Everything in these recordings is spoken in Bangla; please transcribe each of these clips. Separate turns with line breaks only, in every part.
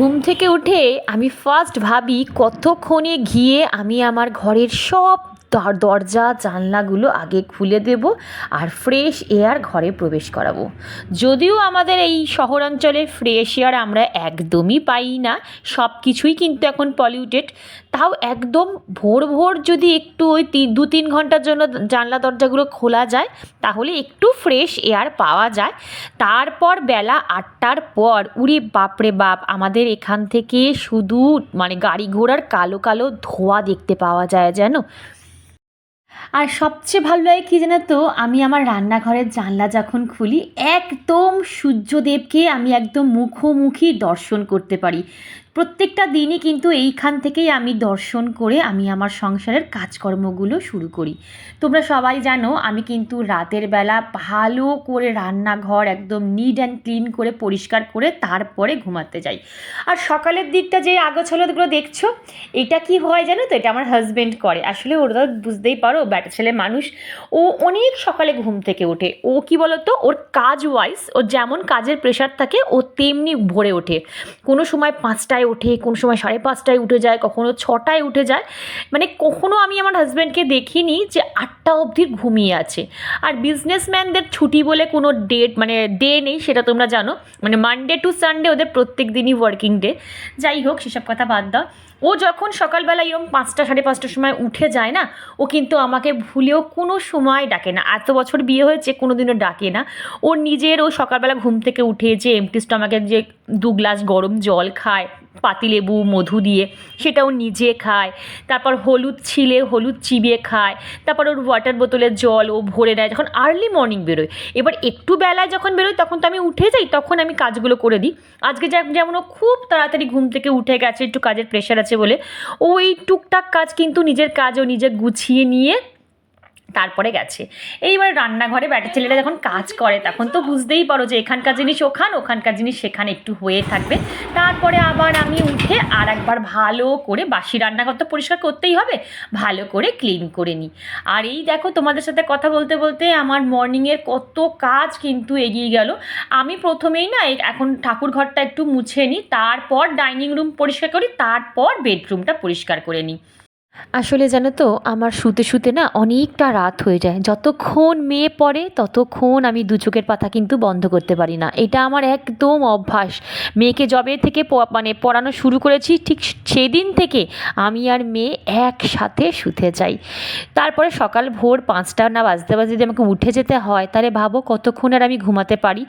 ঘুম থেকে উঠে আমি ফার্স্ট ভাবি কতক্ষণে গিয়ে আমি আমার ঘরের সব দরজা, জানলাগুলো আগে খুলে দেব আর ফ্রেশ এয়ার ঘরে প্রবেশ করাবো। যদিও আমাদের এই শহরাঞ্চলে ফ্রেশ এয়ার আমরা একদমই পাই না সব কিছুই কিন্তু এখন পলিউটেড তাও একদম ভোর ভোর যদি একটু ওই তি- দু তিন ঘণ্টার জন্য জানলা দরজাগুলো খোলা যায়, তাহলে একটু ফ্রেশ এয়ার পাওয়া যায়। তারপর বেলা আটটার পর, উরি বাপরে বাপ, আমাদের এখান থেকে শুধু মানে গাড়ি ঘোড়ার কালো কালো ধোঁয়া দেখতে পাওয়া যায় যেন আর সবচেয়ে ভালো লাগে কী জানো তো? আমি আমার রান্নাঘরের জানলা যখন খুলি, একদম সূর্যদেবকে আমি একদম মুখোমুখি দর্শন করতে পারি। প্রত্যেকটা দিনই কিন্তু এইখান থেকেই আমি দর্শন করে আমি আমার সংসারের কাজকর্মগুলো শুরু করি। তোমরা সবাই জানো, আমি কিন্তু রাতের বেলা ভালো করে রান্নাঘর একদম নিট অ্যান্ড ক্লিন করে পরিষ্কার করে তারপরে ঘুমাতে যাই। আর সকালের দিকটা যে আগোছালোগুলো দেখছ, এটা কি হয় জানো তো? এটা আমার হাজব্যান্ড করে। আসলে ওরা বুঝতেই পারো ব্যাটা ছেলে মানুষ। ও অনেক সকালে ঘুম থেকে ওঠে। ও কি বলতো? ওর কাজ ওয়াইজ ওর যেমন কাজের প্রেশার থাকে, ও তেমনি ভরে ওঠে। কোনো সময় পাঁচটায় ওঠে কোন সময় সাড়ে পাঁচটায় উঠে যায়, কখনো ছটায় উঠে যায়। মানে কখনো আমি আমার হাজব্যান্ডকে দেখিনি যে আটটা অবধি ঘুমিয়ে আছে। আর বিজনেসম্যানদের ছুটি বলে কোনো ডেট মানে ডে নেই, সেটা তোমরা জানো। মানে মানডে টু সানডে ওদের প্রত্যেক দিনই ওয়ার্কিং ডে যাই হোক, সেসব কথা বাদ দাও। ও যখন সকালবেলা এরকম পাঁচটা, সাড়ে পাঁচটার সময় উঠে যায় না, ও কিন্তু আমাকে ভুলেও কোনো সময় ডাকে না। এত বছর বিয়ে হয়েছে কোনো দিনও ডাকে না। ও নিজের ও সকালবেলা ঘুম থেকে উঠে যে এমটি স্টমাকের যে দু গ্লাস গরম জল খায় পাতিলেবু মধু দিয়ে, সেটা ও নিজে খায়। তারপর হলুদ ছিলে, হলুদ চিবিয়ে খায়। তারপর ওর ওয়াটার বোতলের জল ও ভরে নেয়, যখন আর্লি মর্নিং বেরোয়। এবার একটু বেলায় যখন বেরোয়, তখন তো আমি উঠে যাই, তখন আমি কাজগুলো করে দিই। আজকে যেমন ও খুব তাড়াতাড়ি ঘুম থেকে উঠে গেছে, একটু কাজের প্রেশার আছে বলে। ও এই টুকটাক কাজ কিন্তু নিজের কাজ ও নিজে গুছিয়ে নিয়ে তারপরে গেছে। এইবার রান্নাঘরে ব্যাটা ছেলেরা যখন কাজ করে, তখন তো বুঝতেই পারো যে এখানকার জিনিস ওখান, ওখানকার জিনিস সেখানে একটু হয়ে থাকবে। তারপরে আবার আমি উঠে আর একবার ভালো করে বাসি রান্নাঘর তো পরিষ্কার করতেই হবে, ভালো করে ক্লিন করে নিই। আর এই দেখো তোমাদের সাথে কথা বলতে বলতে আমার মর্নিংয়ের কত কাজ কিন্তু এগিয়ে গেল। আমি প্রথমেই না এখন ঠাকুর ঘরটা একটু মুছে নিই, তারপর ডাইনিং রুম পরিষ্কার করি, তারপর বেডরুমটা পরিষ্কার করে নিই। আসলে জানো তো, আমার শুতে শুতে না অনেকটা রাত হয়ে যায়। যতক্ষণ মেয়ে পড়ে, ততক্ষণ আমি দু চোখের পাতা কিন্তু বন্ধ করতে পারি না। এটা আমার একদম অভ্যাস। মেয়েকে জবে থেকে মানে পড়ানো শুরু করেছি, ঠিক সেদিন থেকে আমি আর মেয়ে একসাথে শুতে যাই তারপরে সকাল ভোর পাঁচটা না বাজতে বাজতে যদি আমাকে উঠে যেতে হয়, তাহলে ভাবো কতক্ষণ আর আমি ঘুমাতে পারি।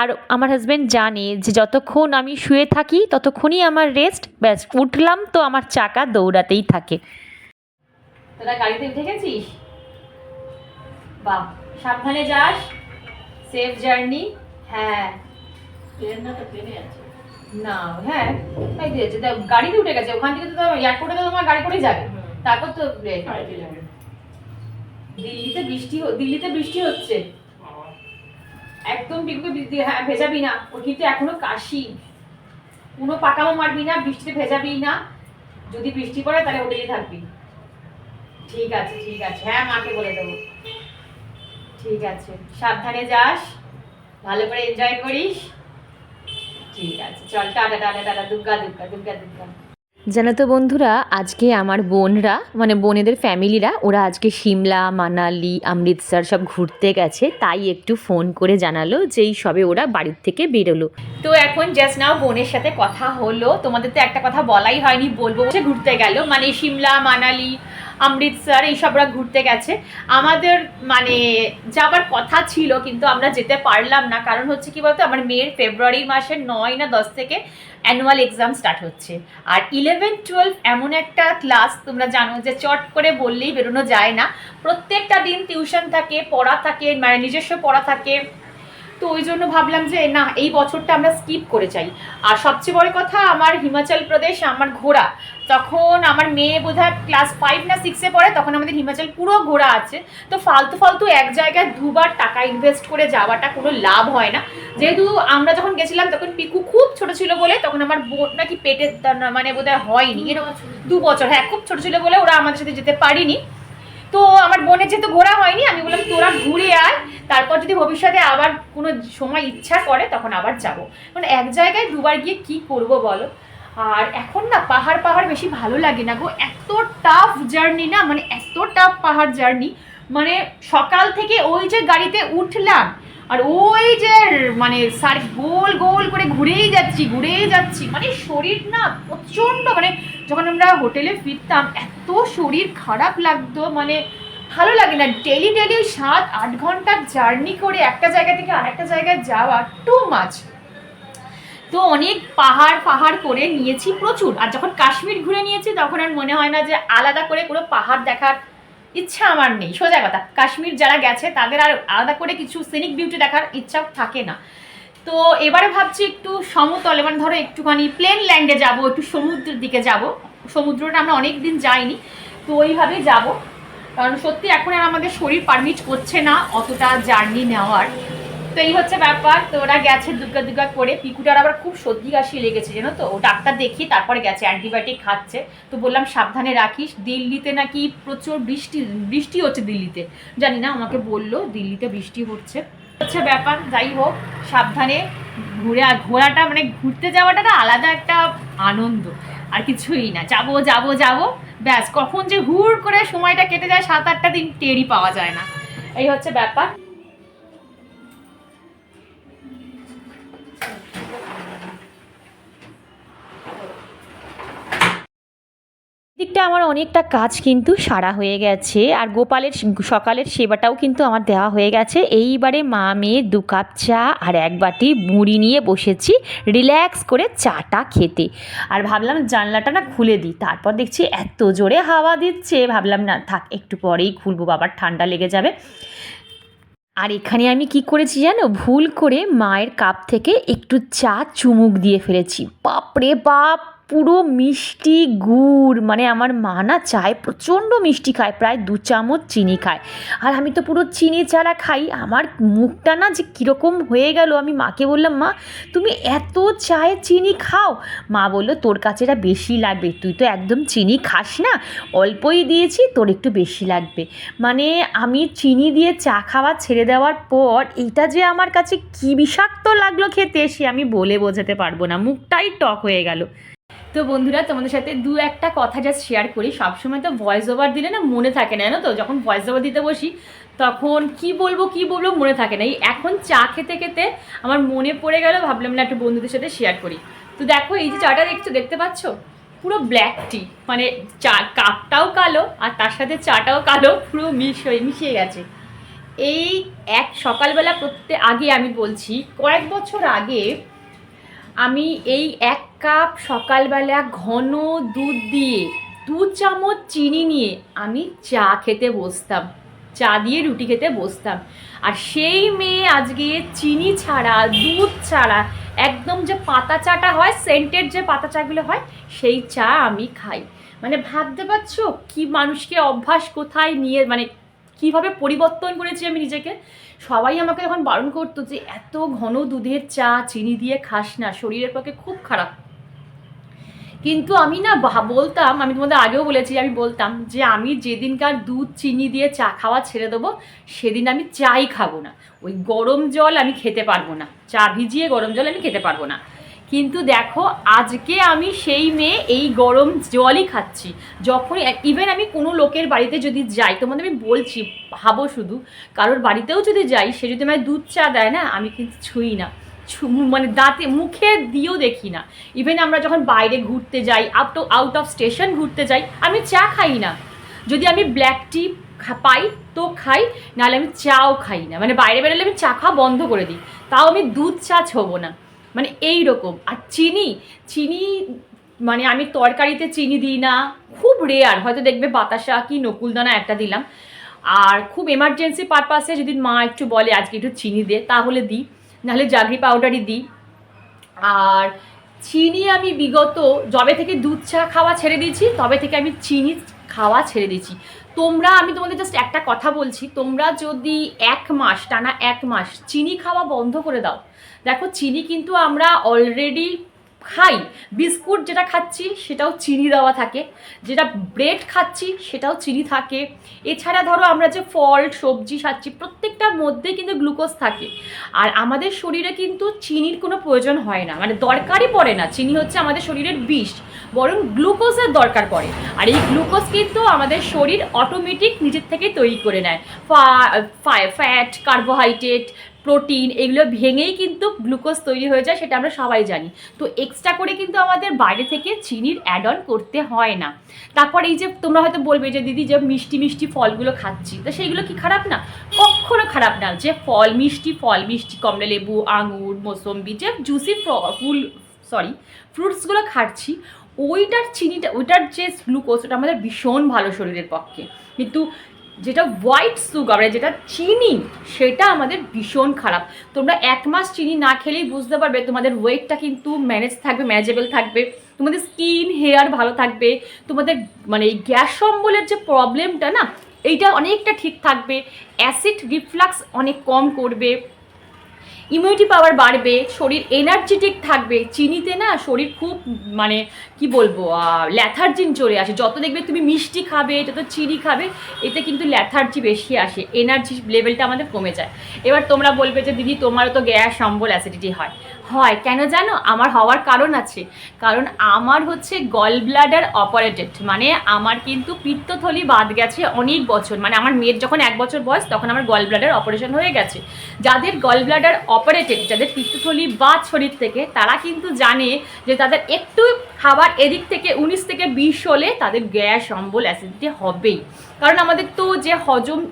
আর আমার হাজব্যান্ড জানে যে যতক্ষণ আমি শুয়ে থাকি, ততক্ষণই আমার রেস্ট ব্যাস, উঠলাম তো আমার চাকা দৌড়াতেই থাকে। তোরা গাড়িতে উঠে গেছিস? বাহ সাবধানে যাস। সেফ জার্নি হ্যাঁ।
ট্রেন না তো ট্রেনে আছে।
না হ্যাঁ তাই দিয়েছে গাড়িতে উঠে গেছে ওখান থেকে তো এয়ারপোর্টে তো তোমার গাড়ি করে যাবে। তারপর তো দিল্লিতে বৃষ্টি দিল্লিতে বৃষ্টি হচ্ছে। একদম বৃষ্টি- হ্যাঁ ভেজাবি না। ওর কিন্তু এখনও কাশি। কোনো পাকামো মারবি না বৃষ্টিতে ভেজাবি না। যদি বৃষ্টি পড়ে তাহলে হোটেলে থাকবি। ঠিক আছে ঠিক আছে। হ্যাঁ মাকে বলে দেবো। ঠিক আছে। সাবধানে যাস। ভালো করে এনজয় করিস। ঠিক আছে। চল, tata tata tata. Durga Durga Durga Durga. জানো তো বন্ধুরা, আজকে আমার বোনরা মানে বোনেদের ফ্যামিলিরা, ওরা আজকে সিমলা, মানালি, অমৃতসর সব ঘুরতে গেছে। তাই একটু ফোন করে জানালো যে এই সবে ওরা বাড়ির থেকে বেরোলো। তো এখন জাস্ট নাও বোনের সাথে কথা হলো। তোমাদের তো একটা কথা বলাই হয়নি, বলব। ঘুরতে গেল। মানে সিমলা, মানালি অমৃতসর এইসবরা ঘুরতে গেছে। আমাদের মানে যাবার কথা ছিল, কিন্তু আমরা যেতে পারলাম না। কারণ হচ্ছে কি বলতো, আমার মেয়ের ফেব্রুয়ারি মাসের নয় না দশ থেকে অ্যানুয়াল এক্সাম স্টার্ট হচ্ছে। আর ইলেভেন টুয়েলভ এমন একটা ক্লাস তোমরা জানো যে চট করে বললেই বেরোনো যায় না। প্রত্যেকটা দিন টিউশন থাকে, পড়া থাকে মানে নিজস্ব পড়া থাকে। তো ওই জন্য ভাবলাম যে, না, এই বছরটা আমরা স্কিপ করে চাই আর সবচেয়ে বড় কথা, আমার হিমাচল প্রদেশ, আমার ঘোরা তখন আমার মেয়ে বোধহয় ক্লাস ফাইভ না সিক্সে পড়ে তখন আমাদের হিমাচল পুরো ঘোরা আছে। তো ফালতু ফালতু এক জায়গায় দুবার টাকা ইনভেস্ট করে যাওয়াটা কোনো লাভ হয় না। যেহেতু আমরা যখন গেছিলাম তখন পিকু খুব ছোট ছিল বলে তখন আমার বোট নাকি পেটে মানে বোধহয় হয়নি। এরকম দু বছর হ্যাঁ খুব ছোট ছিল বলে ওরা আমাদের সাথে যেতে পারিনি। তো আমার বোনের যেহেতু ঘোরা হয়নি আমি বললাম তোরা ঘুরে আয় তারপর যদি ভবিষ্যতে আবার কোনো সময় ইচ্ছা করে তখন আবার যাব। মানে এক জায়গায় দুবার গিয়ে কি করব বলো? আর এখন না পাহাড় পাহাড় বেশি ভালো লাগে না গো। এত টাফ জার্নি না মানে এত টাফ পাহাড় জার্নি মানে সকাল থেকে ওই যে গাড়িতে উঠলাম, আর ওই যে মানে সার গোল গোল করে ঘুরেই যাচ্ছি ঘুরেই যাচ্ছি। মানে শরীর না প্রচণ্ড মানে যখন আমরা হোটেলে ফিরতাম, এত শরীর খারাপ লাগতো মানে ভালো লাগে না। ডেলি ডেলি সাত, আট ঘণ্টার জার্নি করে একটা জায়গা থেকে আরেকটা জায়গায় যাওয়া টু মাছ তো অনেক পাহাড় পাহাড় করে নিয়েছি প্রচুর। আর যখন কাশ্মীর ঘুরে নিয়েছি, তখন আর মনে হয় না যে আলাদা করে কোনো পাহাড় দেখার ইচ্ছা আমার নেই। সোজা কথা, কাশ্মীর যারা গেছে, তাদের আর আলাদা করে কিছু সিনিক বিউটি দেখার ইচ্ছা থাকে না। তো এবারে ভাবছি একটু সমতলে মানে ধরো একটুখানি প্লেন ল্যান্ডে যাব, একটু সমুদ্রের দিকে যাব। সমুদ্রটা আমরা অনেক দিন যাইনি, তো ওইভাবেই যাব। কারণ সত্যি এখন আর আমাদের শরীর পারমিট করছে না অতটা জার্নি নেওয়ার। তো এই হচ্ছে ব্যাপার। তো ওরা গেছে দুর্গা দুর্গা করে। পিকুটার আবার খুব সর্দি কাশি লেগেছে, জানো তো? ও ডাক্তার দেখি তারপরে গেছে অ্যান্টিবায়োটিক খাচ্ছে। তো বললাম, সাবধানে রাখিস। দিল্লিতে নাকি প্রচুর বৃষ্টি বৃষ্টি হচ্ছে দিল্লিতে। জানি না, আমাকে বলল, দিল্লিতে বৃষ্টি হচ্ছে। হচ্ছে ব্যাপার, যাই হোক, সাবধানে ঘুরে ঘোরাটা মানে ঘুরতে যাওয়াটা না আলাদা একটা আনন্দ। আর কিছুই না, যাব যাব যাব, ব্যাস। কখন যে হুড় করে সময়টা কেটে যায়, সাত আটটা দিন টেরই পাওয়া যায় না। এই হচ্ছে ব্যাপার। আমার অনেকটা কাজ কিন্তু সারা হয়ে গেছে। আর গোপালের সকালের সেবাটাও কিন্তু আমার দেওয়া হয়ে গেছে। এইবারে মা, মেয়ে দু কাপ চা আর এক বাটি মুড়ি নিয়ে বসেছি রিল্যাক্স করে চাটা খেতে। আর ভাবলাম জানলাটা না খুলে দিই, তারপর দেখছি এত জোরে হাওয়া দিচ্ছে। ভাবলাম না, থাক, একটু পরেই খুলবো, বাবার ঠান্ডা লেগে যাবে। আর এখানে আমি কি করেছি জানো? ভুল করে মায়ের কাপ থেকে একটু চা চুমুক দিয়ে ফেলেছি। বাপরে বাপ! পুরো মিষ্টি গুড় মানে আমার মা না চায় প্রচণ্ড মিষ্টি খায়, প্রায় দু চামচ চিনি খায়। আর আমি তো পুরো চিনি ছাড়া খাই, আমার মুখটা না যে কীরকম হয়ে গেল, আমি মাকে বললাম, মা, তুমি এত চায়ে চিনি খাও? মা বলল, তোর কাছে এটা বেশি লাগবে, তুই তো একদম চিনি খাস না, অল্পই দিয়েছি, তোর একটু বেশি লাগবে। মানে আমি চিনি দিয়ে চা খাওয়া ছেড়ে দেওয়ার পর এটা যে আমার কাছে কী বিষাক্ত লাগল খেতে, সে আমি বলে বোঝাতে পারব না, মুখটাই টক হয়ে গেল। তো বন্ধুরা, তোমাদের সাথে দু একটা কথা জাস্ট শেয়ার করি। সবসময় তো ভয়েস ওভার দিলে না মনে থাকে না তো? যখন ভয়েস ওভার দিতে বসি, তখন কি বলব কি বলব মনে থাকে না। এই এখন চা খেতে খেতে আমার মনে পড়ে গেল, ভাবলাম না একটু বন্ধুদের সাথে শেয়ার করি। তো দেখো, এই যে চাটা দেখছ, দেখতে পাচ্ছ? পুরো ব্ল্যাক টি মানে চা কাপটাও কালো আর তার সাথে চাটাও কালো, পুরো মিশ হয়ে মিশিয়ে গেছে। এই এক সকালবেলা প্রত্যেক আগে আমি বলছি, কয়েক বছর আগে আমি এই এক কাপ সকালবেলা ঘন দুধ দিয়ে দু চামচ চিনি নিয়ে আমি চা খেতে বসতাম। চা দিয়ে রুটি খেতে বসতাম। আর সেই মেয়ে আজকে চিনি ছাড়া, দুধ ছাড়া, একদম যে পাতা চাটা হয়, সেন্টেড যে পাতা চাগুলো হয়, সেই চা আমি খাই। মানে ভাবতে পারছ কি মানুষকে অভ্যাস কোথায় নিয়ে মানে কীভাবে পরিবর্তন করেছি আমি নিজেকে? সবাই আমাকে যখন বারণ করতো যে, এত ঘন দুধের চা, চিনি দিয়ে খাস না, শরীরের পক্ষে খুব খারাপ। কিন্তু আমি না বলতাম, আমি তোমাদের আগেও বলেছি, আমি বলতাম যে আমি যেদিনকার দুধ, চিনি দিয়ে চা খাওয়া ছেড়ে দেবো, সেদিন আমি চাই খাব না। ওই গরম জল আমি খেতে পারব না। চা ভিজিয়ে গরম জল আমি খেতে পারব না। কিন্তু দেখো, আজকে আমি সেই মেয়ে এই গরম জলই খাচ্ছি। যখন ইভেন আমি কোনো লোকের বাড়িতে যদি যাই, তোমাদের আমি বলছি, ভাবো শুধু, কারোর বাড়িতেও যদি যাই, সে যদি আমায় দুধ চা দেয় না, আমি কিন্তু ছুঁই না। মানে দাঁতে, মুখে দিয়েও দেখি না। ইভেন আমরা যখন বাইরে ঘুরতে যাই up out out of station ঘুরতে যাই, আমি চা খাই না। যদি আমি ব্ল্যাক টি পাই, তো খাই, নাহলে আমি চাও খাই না। মানে বাইরে বেরোলে আমি চা খাওয়া বন্ধ করে দিই। তাও আমি দুধ চা ছোবো না। মানে এই রকম আর চিনি চিনি মানে আমি তরকারিতে চিনি দিই না। খুব রেয়ার হয়তো দেখবে বাতাসা কি নকুলদানা একটা দিলাম। আর খুব এমার্জেন্সি পারপাসে যদি মা একটু বলে, আজকে একটু চিনি দে, তাহলে দিই। নাহলে জাগরি পাউডারই দিই। আর চিনি আমি বিগত যবে থেকে দুধ চা খাওয়া ছেড়ে দিয়েছি, তবে থেকে আমি চিনি খাওয়া ছেড়ে দিয়েছি। তোমরা, আমি তোমাদের জাস্ট একটা কথা বলছি, তোমরা যদি এক মাস, টানা এক মাস চিনি খাওয়া বন্ধ করে দাও, দেখো চিনি কিন্তু আমরা অলরেডি খাই, বিস্কুট যেটা খাচ্ছি সেটাও চিনি দেওয়া থাকে, যেটা ব্রেড খাচ্ছি সেটাও চিনি থাকে। এছাড়া ধরো আমরা যে ফল, সবজি খাচ্ছি, প্রত্যেকটার মধ্যে কিন্তু গ্লুকোজ থাকে। আর আমাদের শরীরে কিন্তু চিনির কোনো প্রয়োজন হয় না মানে দরকারই পড়ে না। চিনি হচ্ছে আমাদের শরীরের বিষ, বরং গ্লুকোজের দরকার পড়ে। আর এই গ্লুকোজ কিন্তু আমাদের শরীর অটোমেটিক নিজের থেকে তৈরি করে নেয়। ফ্যাট কার্বোহাইড্রেট প্রোটিন এগুলো ভেঙেই কিন্তু গ্লুকোজ তৈরি হয়ে যায়, সেটা আমরা সবাই জানি। তো এক্সট্রা করে কিন্তু আমাদের বাইরে থেকে চিনির অ্যাড অন করতে হয় না। তারপর এই যে তোমরা হয়তো বলবে যে, দিদি, যে মিষ্টি মিষ্টি ফলগুলো খাচ্ছি। তো সেইগুলো কি খারাপ না? কখনো খারাপ না। যে ফল মিষ্টি ফল মিষ্টি কমলা লেবু আঙুর, মোসম্বি, যে জুসি ফুল সরি ফ্রুটসগুলো খাচ্ছি, ওইটার চিনিটা, ওইটার যে গ্লুকোজ ওটা আমাদের ভীষণ ভালো শরীরের পক্ষে। কিন্তু যেটা হোয়াইট সুগার মানে যেটা চিনি, সেটা আমাদের ভীষণ খারাপ। তোমরা এক মাস চিনি না খেলেই বুঝতে পারবে তোমাদের ওয়েটটা কিন্তু ম্যানেজ থাকবে ম্যানেজেবল থাকবে। তোমাদের স্কিন হেয়ার ভালো থাকবে। তোমাদের মানে এই গ্যাস অম্বলের যে প্রবলেমটা না, এইটা অনেকটা ঠিক থাকবে। অ্যাসিড রিফ্লাক্স অনেক কম করবে। ইমিউনিটি পাওয়ার বাড়বে, শরীর এনার্জেটিক থাকবে, চিনিতে না শরীর খুব মানে কি বলব ল্যাথার্জিন চলে আসে। যত দেখবে তুমি মিষ্টি খাবে, যত চিনি খাবে, এতে কিন্তু ল্যাথার্জি বেশি আসে এনার্জি লেভেলটা আমাদের কমে যায়। এবার তোমরা বলবে যে, দিদি, তোমারও তো গ্যাস অম্বল অ্যাসিডিটি হয়। হয়। কেন জানো? আমার হওয়ার কারণ আছে। কারণ আমার হচ্ছে গল ব্লাডার অপারেটেড মানে আমার কিন্তু পিত্তথলি বাদ গেছে অনেক বছর। মানে আমার মেয়ের যখন এক বছর বয়স, তখন আমার গল ব্লাডার অপারেশন হয়ে গেছে। যাদের গল ব্লাডার অপারেটেড যাদের পিত্তথলি বাদ শরীর থেকে, তারা কিন্তু জানে যে তাদের একটু খাবার এদিক থেকে, উনিশ থেকে বিশ হলে তাদের গ্যাস, অম্বল, অ্যাসিডিটি হবেই। কারণ আমাদের তো যে হজম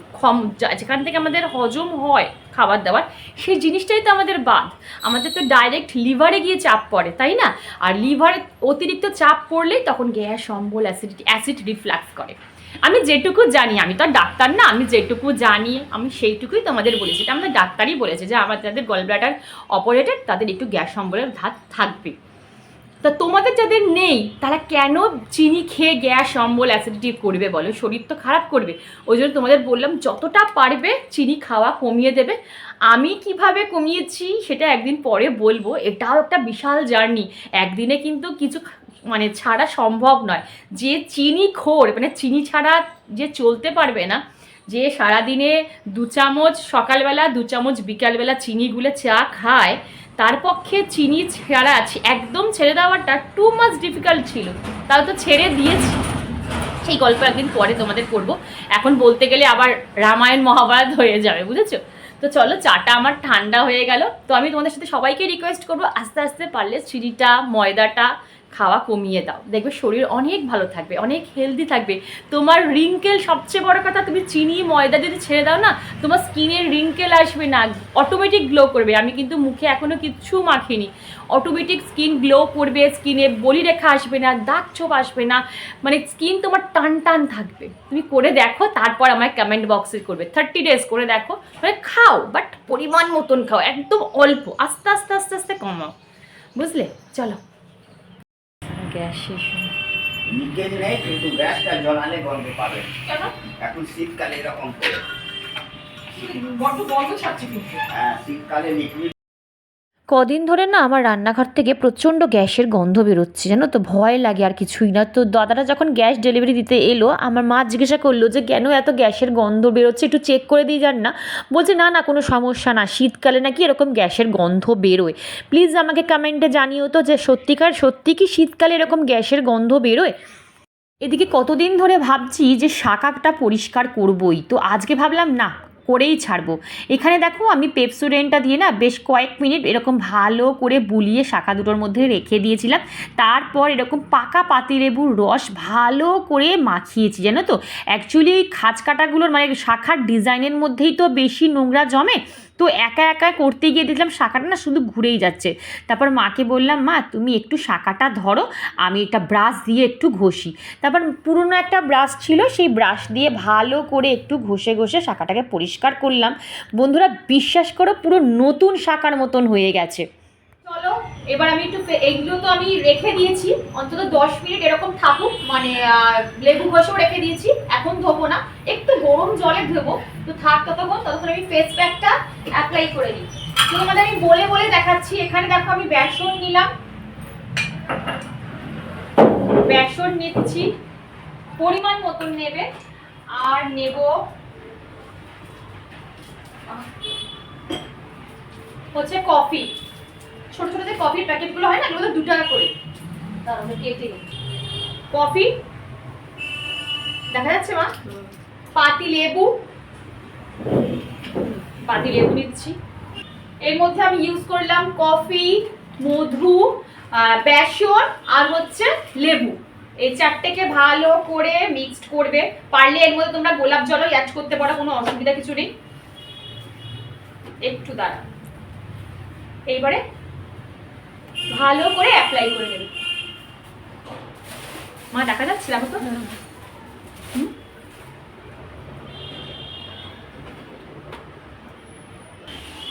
যা- যেখান থেকে আমাদের হজম হয় খাবার দাবার, সেই জিনিসটাই তো আমাদের বাদ। আমাদের তো ডাইরেক্ট লিভারে গিয়ে চাপ পড়ে, তাই না? আর লিভারে অতিরিক্ত চাপ পড়লেই তখন গ্যাস, অম্বল অ্যাসিডিটি অ্যাসিড রিফ্লাক্স করে। আমি যেটুকু জানি, আমি তো ডাক্তার না, আমি যেটুকু জানি, আমি সেইটুকুই তোমাদের বলেছি। এটা আমাদের ডাক্তারই বলেছে যে, আমাদের যাদের গল ব্লাডার অপারেটেড তাদের একটু গ্যাস, অম্বলের ধাত থাকবে। তা তোমাদের যাদের নেই, তারা কেন চিনি খেয়ে গ্যাস, অম্বল অ্যাসিডিটি করবে বলো? শরীর তো খারাপ করবে। ওই জন্য তোমাদের বললাম, যতটা পারবে চিনি খাওয়া কমিয়ে দেবে। আমি কীভাবে কমিয়েছি সেটা একদিন পরে বলব। এটাও একটা বিশাল জার্নি। একদিনে কিন্তু কিছু মানে ছাড়া সম্ভব নয়। যে চিনি খোর মানে চিনি ছাড়া যে চলতে পারবে না, যে সারাদিনে দু চামচ সকালবেলা, দু চামচ বিকালবেলা চিনি গুলে চা খায় তার পক্ষে চিনি ছাড়া একদম ছেড়ে দেওয়াটা টু মাচ ডিফিকাল্ট ছিল। তাও তো ছেড়ে দিয়েছি। সেই গল্প একদিন পরে তোমাদের করব। এখন বলতে গেলে আবার রামায়ণ মহাভারত হয়ে যাবে, বুঝেছ? তো চলো, চাটা আমার ঠান্ডা হয়ে গেল। তো আমি তোমাদের সাথে সবাইকে রিকোয়েস্ট করব, আস্তে আস্তে পারলে চিনিটা, ময়দাটা খাওয়া কমিয়ে দাও। দেখবে শরীর অনেক ভালো থাকবে, অনেক হেলদি থাকবে। তোমার রিঙ্কেল সবচেয়ে বড় কথা, তুমি চিনি, ময়দা যদি ছেড়ে দাও না, তোমার স্কিনের রিঙ্কেল আসবে না অটোমেটিক গ্লো করবে। আমি কিন্তু মুখে এখনও কিচ্ছু মাখিনি। অটোমেটিক স্কিন গ্লো করবে, স্কিনে বলি রেখা আসবে না, দাগ ছোপ আসবে না মানে স্কিন তোমার টান টান থাকবে। তুমি করে দেখো, তারপর আমায় কমেন্ট বক্সে করবে। থার্টি ডেজ করে দেখো মানে খাও বাট পরিমাণ মতন খাও, একদম অল্প, আস্তে আস্তে আস্তে আস্তে কমাও। বুঝলে? চলো। গ্যাস শেষ।
লিকেজ নেই কিন্তু গ্যাসটা জ্বলালে গন্ধ
পাবে।
এখন শীতকালে এরকম করে।
বড্ড গন্ধ ছাড়ছে কিন্তু।
হ্যাঁ শীতকালে লিকুইড
কদিন ধরে না আমার রান্নাঘর থেকে প্রচণ্ড গ্যাসের গন্ধ বেরোচ্ছে, জানো তো? ভয় লাগে আর কিছুই না। তো দাদারা যখন গ্যাস ডেলিভারি দিতে এলো, আমার মা জিজ্ঞাসা করল যে, কেন এত গ্যাসের গন্ধ বেরোচ্ছে? একটু চেক করে দিয়ে যান না? বলছে, না না, কোনো সমস্যা না। শীতকালে নাকি এরকম গ্যাসের গন্ধ বেরোয়। প্লিজ আমাকে কমেন্টে জানিও তো যে, সত্যিকার, সত্যি কি শীতকালে এরকম গ্যাসের গন্ধ বেরোয়? এদিকে কতদিন ধরে ভাবছি যে শাকাটা পরিষ্কার করবই। তো আজকে ভাবলাম, না করেই ছাড়বো। এখানে দেখো আমি পেপসোডেন্টটা দিয়ে না বেশ কয়েক মিনিট এরকম ভালো করে বুলিয়ে শাখা দুটোর মধ্যে রেখে দিয়েছিলাম। তারপর এরকম পাকা পাতিলেবুর রস ভালো করে মাখিয়েছি, জানো তো? অ্যাকচুয়ালি এই খাঁচ কাটাগুলোর মানে শাখার ডিজাইনের মধ্যেই তো বেশি নোংরা জমে তো একা একা করতে গিয়ে দেখলাম শাখাটা না শুধু ঘুরেই যাচ্ছে। তারপর মাকে বললাম, মা, তুমি একটু শাখাটা ধরো, আমি এটা ব্রাশ দিয়ে একটু ঘষি। তারপর পুরনো একটা ব্রাশ ছিল, সেই ব্রাশ দিয়ে ভালো করে একটু ঘষে ঘষে শাখাটাকে পরিষ্কার করলাম। বন্ধুরা, বিশ্বাস করো পুরো নতুন শাখার মতন হয়ে গেছে। এবার আমি একটু এইগুলো তো আমি রেখে দিয়েছি। অন্তত দশ মিনিট এরকম থাকুক মানে লেবু ঘষেও রেখে দিয়েছি। এখন ধোবো না। একটু গরম জলে ধোবো। তো থাক ততক্ষণ ততক্ষণ আমি ফেস প্যাকটা অ্যাপ্লাই করে নিই। তো তোমাদের আমি বলে বলে দেখাচ্ছি। এখানে দেখো আমি বেসন নিলাম। বেসন নিচ্ছি। পরিমাণ মতন নেবে। আর নেব হচ্ছে কফি ছোট ছোট যে কফির প্যাকেটগুলো হয় না, এগুলো দু টাকা করে। আমি কেটে কফি দেখা যাচ্ছে মা? পাতি লেবু পাতি লেবু নিচ্ছি। এর মধ্যে আমি ইউজ করলাম কফি মধু বেসন, আর হচ্ছে লেবু। এই চারটেকে ভালো করে মিক্সড করবে। পারলে এর মধ্যে তোমরা গোলাপ জলও অ্যাড করতে পারো, কোনো অসুবিধা কিছু নেই। একটু দাঁড়া। এইবারে ভালো করে অ্যাপ্লাই করে নেবে। মা দেখা যাচ্ছে দেখো তো।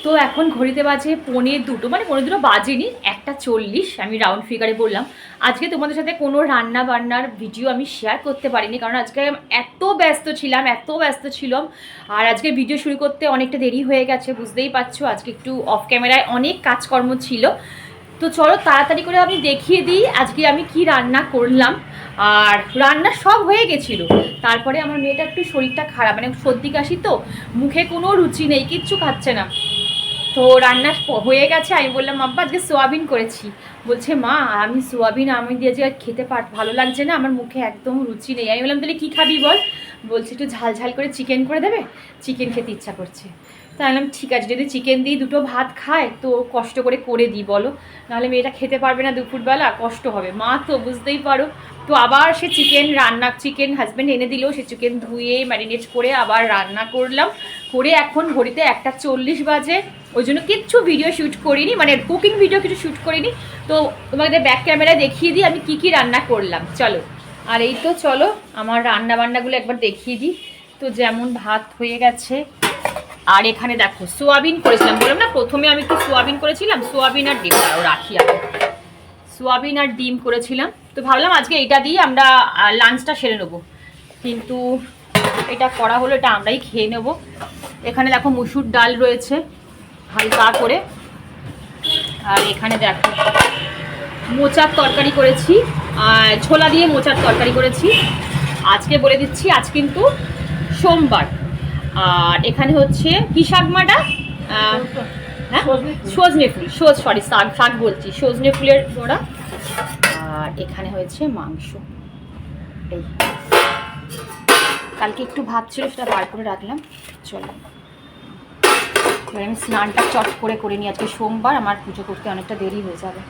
তো এখন ঘড়িতে বাজে পৌনে দুটো মানে পৌনে দুটো বাজেনি একটা চল্লিশ আমি রাউন্ড ফিগারে বললাম। আজকে তোমাদের সাথে কোনো রান্না বান্নার ভিডিও আমি শেয়ার করতে পারিনি কারণ আজকে এত ব্যস্ত ছিলাম এত ব্যস্ত ছিলাম আর আজকে ভিডিও শুরু করতে অনেকটা দেরি হয়ে গেছে বুঝতেই পারছ আজকে একটু অফ ক্যামেরায় অনেক কাজকর্ম ছিল। তো চলো তাড়াতাড়ি করে আমি দেখিয়ে দিই আজকে আমি কি রান্না করলাম। আর রান্না সব হয়ে গেছিল। তারপরে আমার মেয়েটা একটু শরীরটা খারাপ মানে সর্দি কাশি তো, মুখে কোনো রুচি নেই, কিচ্ছু খাচ্ছে না। তো রান্না হয়ে গেছে, আমি বললাম, আব্বা, আজকে সোয়াবিন করেছি। বলছে, মা, আমি সোয়াবিন, আমি দিয়ে যে খেতে পার, ভালো লাগছে না, আমার মুখে একদম রুচি নেই। আমি বললাম, তাহলে কী খাবি বল? বলছে, একটু ঝাল ঝাল করে চিকেন করে দেবে? চিকেন খেতে ইচ্ছা করছে। তাই বললাম ঠিক আছে, যদি চিকেন দিই দুটো ভাত খায় তো কষ্ট করে করে দিই, বলো। নাহলে মেয়েটা খেতে পারবে না দুপুরবেলা, কষ্ট হবে। মা তো বুঝতেই পারো। তো আবার সে চিকেন রান্না চিকেন হাজব্যান্ড এনে দিল, সে চিকেন ধুয়ে ম্যারিনেট করে আবার রান্না করলাম। করে এখন ঘড়িতে একটা চল্লিশ বাজে। ওই জন্য কিচ্ছু ভিডিও শ্যুট করিনি মানে কুকিং ভিডিও কিছু শ্যুট করিনি। তো তোমাদের ব্যাক ক্যামেরায় দেখিয়ে দিই আমি কি কি রান্না করলাম। চলো। আর এই তো চলো, আমার রান্না বান্নাগুলো একবার দেখিয়ে দিই। তো যেমন ভাত হয়ে গেছে আর এখানে দেখো, সোয়াবিন করেছিলাম বললাম না প্রথমে আমি একটু সোয়াবিন করেছিলাম, সোয়াবিন আর ডিম দাঁড়াও রাখি আগে। সোয়াবিন আর ডিম করেছিলাম। তো ভাবলাম আজকে এটা দিয়ে আমরা লাঞ্চটা সেরে নেব। কিন্তু এটা করা হলো, এটা আমরাই খেয়ে নেব। এখানে দেখো মুসুর ডাল রয়েছে, হালকা করে। আর এখানে দেখো, মোচার তরকারি করেছি ছোলা দিয়ে মোচার তরকারি করেছি। আজকে বলে দিচ্ছি, আজ কিন্তু সোমবার। আর এখানে হচ্ছে, কি শাক মাটা? হ্যাঁ? সজনে ফুল, সোজ সরি শাক শাক বলছি, সজনে ফুলের বড়া আর এখানে হয়েছে মাংস। এই। কালকে একটু ভাত ছিল, সেটা বার করে রাখলাম। চলো। আমি স্নানটা চট করে করে নিই। আজকে সোমবার, আমার পুজো করতে অনেকটা দেরি হয়ে যাবে।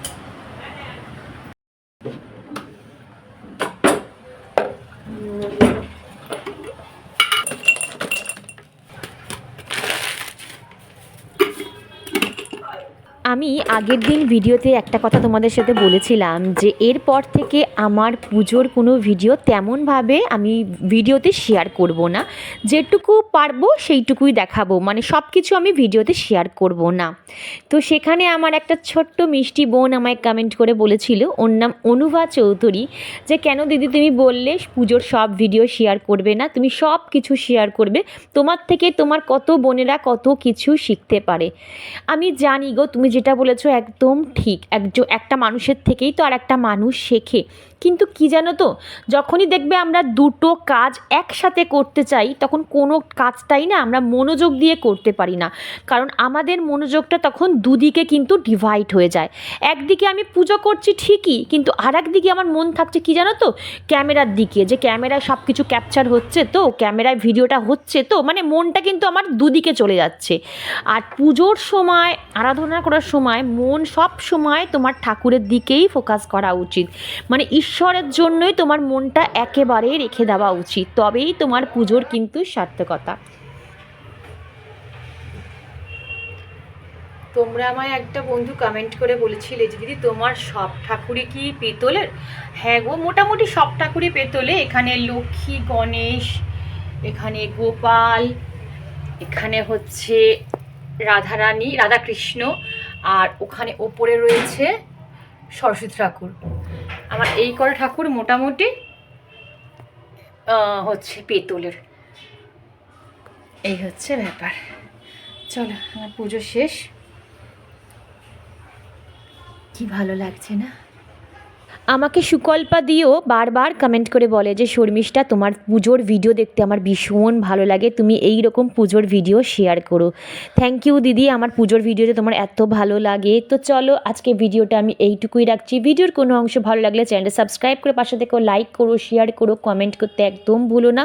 আমি আগের দিন ভিডিওতে একটা কথা তোমাদের সাথে বলেছিলাম যে এরপর থেকে আমার পুজোর কোনো ভিডিও তেমনভাবে আমি ভিডিওতে শেয়ার করব না। যেটুকু পারব সেইটুকুই দেখাবো। মানে সব কিছু আমি ভিডিওতে শেয়ার করব না। তো সেখানে আমার একটা ছোট্ট মিষ্টি বোন আমায় কমেন্ট করে বলেছিল, ওর নাম অনুভা চৌধুরী, যে কেন দিদি তুমি বললে পুজোর সব ভিডিও শেয়ার করবে না? তুমি সব কিছু শেয়ার করবে। তোমার থেকে তোমার কত বোনেরা কত কিছু শিখতে পারে। আমি জানি গো তুমি যেটা বলেছ একদম ঠিক। একজন একটা মানুষের থেকেই তো আর একটা মানুষ শেখে। কিন্তু কি জানো তো? যখনই দেখবে আমরা দুটো কাজ একসাথে করতে চাই, তখন কোনো কাজটাই না আমরা মনোযোগ দিয়ে করতে পারি না। কারণ আমাদের মনোযোগটা তখন দুদিকে কিন্তু ডিভাইড হয়ে যায়। একদিকে আমি পুজো করছি ঠিকই, কিন্তু আর একদিকে আমার মন থাকছে কি জানো তো? ক্যামেরার দিকে। যে ক্যামেরায় সব কিছু ক্যাপচার হচ্ছে তো, ক্যামেরায় ভিডিওটা হচ্ছে তো মানে মনটা কিন্তু আমার দুদিকে চলে যাচ্ছে। আর পুজোর সময়, আরাধনা করার সময় মন সব সময় তোমার ঠাকুরের দিকেই ফোকাস করা উচিত। মানে ঈশ্বরের জন্যই তোমার মনটা একেবারে রেখে দেওয়া উচিত। তবেই তোমার পুজোর কিন্তু সার্থকতা।
তোমরা আমায় একটা বন্ধু কমেন্ট করে বলেছিলে যে, দিদি, তোমার সব ঠাকুরই কি পেতলের? হ্যাঁ গো, মোটামুটি সব ঠাকুরই পেতলে। এখানে লক্ষ্মী, গণেশ, এখানে গোপাল, এখানে হচ্ছে রাধারানী, রাধাকৃষ্ণ, আর ওখানে ওপরে রয়েছে সরস্বতী ঠাকুর। আমার এই কটা ঠাকুর মোটামুটি হচ্ছে পেতলের। এই হচ্ছে ব্যাপার। চলো, আমার পুজো শেষ। কি ভালো লাগছে না? আমাকে সুকল্পা দিও বারবার কমেন্ট করে বলে যে, শর্মিষ্ঠা, তোমার পুজোর ভিডিও দেখতে আমার ভীষণ ভালো লাগে। তুমি এই রকম পুজোর ভিডিও শেয়ার করো। থ্যাংক ইউ দিদি, আমার পুজোর ভিডিওতে তোমার এত ভালো লাগে। তো চলো, আজকে ভিডিওটা আমি এইটুকুই রাখছি। ভিডিওর কোনো অংশ ভালো লাগলে চ্যানেলটা সাবস্ক্রাইব করে পাশে থেকেও লাইক করো শেয়ার করো কমেন্ট করতে একদম ভুলো না।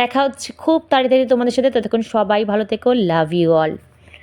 দেখা হচ্ছে খুব তাড়াতাড়ি তোমাদের সাথে। ততক্ষণ সবাই ভালো থেকো। Love you all